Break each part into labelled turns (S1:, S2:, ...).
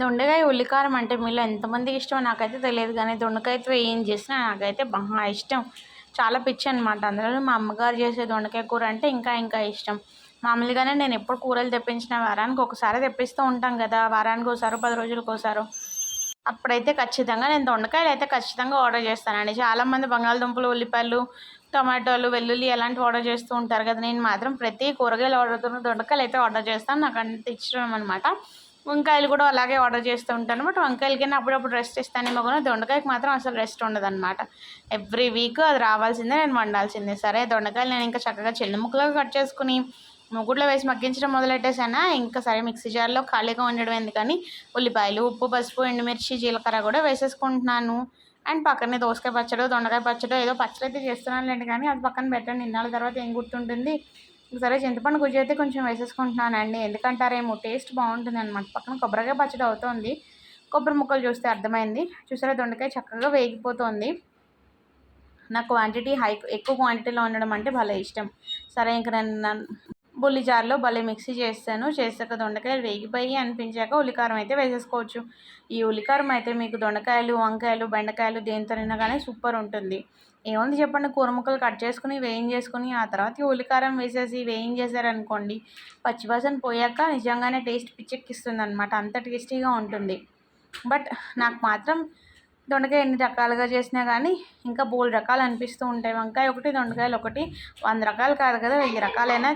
S1: దొండకాయ ఉల్లికారం అంటే మీలో ఎంతమందికి ఇష్టమో నాకైతే తెలియదు కానీ దొండకాయతో ఏం చేసినా నాకైతే బాగా ఇష్టం. చాలా పిచ్చి అనమాట అందులో మా అమ్మగారు చేసే దొండకాయ కూర అంటే ఇంకా ఇంకా ఇష్టం. మామూలుగానే నేను ఎప్పుడు కూరలు తెప్పించిన వారానికి ఒకసారి తెప్పిస్తూ ఉంటాం కదా వారానికి ఒకసారి పది రోజులకు ఒకసారి. అప్పుడైతే ఖచ్చితంగా నేను దొండకాయలు అయితే ఖచ్చితంగా ఆర్డర్ చేస్తానండి. చాలామంది బంగాళదుంపలు ఉల్లిపాయలు టమాటోలు వెల్లుల్లి అలాంటివి ఆర్డర్ చేస్తూ ఉంటారు కదా. నేను మాత్రం ప్రతి కూరగాయలు ఆర్డర్ దొండకాయలు అయితే ఆర్డర్ చేస్తాను. నాకు అంత ఇష్టం అనమాట వంకాయలు కూడా అలాగే ఆర్డర్ చేస్తూ ఉంటాను. బట్ వంకాయలకైనా అప్పుడప్పుడు రెస్ట్ ఇస్తానేమో కానీ దొండకాయకి మాత్రం అసలు రెస్ట్ ఉండదు అనమాట ఎవ్రీ వీక్ అది రావాల్సిందే నేను వండాల్సిందే. సరే దొండకాయలు నేను ఇంకా చక్కగా చిన్న ముక్కలుగా కట్ చేసుకుని ముగ్గుట్లో వేసి మగ్గించడం మొదలెట్టేసానా ఇంకా సరే మిక్సీ జార్లో ఖాళీగా ఉండడం ఎందుకని ఉల్లిపాయలు ఉప్పు పసుపు ఎండుమిర్చి జీలకర్ర కూడా వేసేసుకుంటున్నాను. అండ్ పక్కనే దోసకాయ పచ్చడో దొండకాయ పచ్చడో ఏదో పచ్చడి అయితే చేస్తున్నాను లేండి కానీ అది పక్కన పెట్టండి. ఇన్నాళ్ళ తర్వాత ఏం గుర్తుంటుంది? సరే చింతపండు గుజ్జు అయితే కొంచెం వేసేసుకుంటున్నానండి. ఎందుకంటారేమో టేస్ట్ బాగుంటుంది అనమాట పక్కన కొబ్బరికాయ పచ్చడి అవుతుంది. కొబ్బరి ముక్కలు చూస్తే అర్థమైంది. చూసారా దొండకాయ చక్కగా వేగిపోతుంది. నాకు క్వాంటిటీ హై ఎక్కువ క్వాంటిటీలో ఉండడం అంటే భలే ఇష్టం. సరే ఇంక నేను బుల్లి జార్లో భలే మిక్సీ చేస్తాను. చేసాక దొండకాయలు వేగిపోయి అనిపించాక ఉల్లికారం అయితే వేసేసుకోవచ్చు. ఈ ఉల్లికారం అయితే మీకు దొండకాయలు వంకాయలు బెండకాయలు దేనితోనైనా కానీ సూపర్ ఉంటుంది. ఏముంది చెప్పండి? కూర ముక్కలు కట్ చేసుకుని వేయించేసుకుని ఆ తర్వాత ఉల్లికారం వేసేసి వేయించేసారనుకోండి పచ్చివాసన పోయాక నిజంగానే టేస్ట్ పిచ్చెక్కిస్తుంది అనమాట అంత టేస్టీగా ఉంటుంది. బట్ నాకు మాత్రం దొండకాయ ఎన్ని రకాలుగా చేసినా కానీ ఇంకా బోల్ రకాలు అనిపిస్తూ ఉంటాయి. వంకాయ ఒకటి దొండకాయలు ఒకటి. వంద రకాలు కాదు కదా వెయ్యి రకాలైనా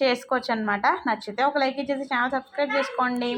S1: చేసుకోవచ్చు అనమాట నచ్చితే ఒక లైక్ ఇచ్చేసి ఛానల్ సబ్స్క్రైబ్ చేసుకోండి.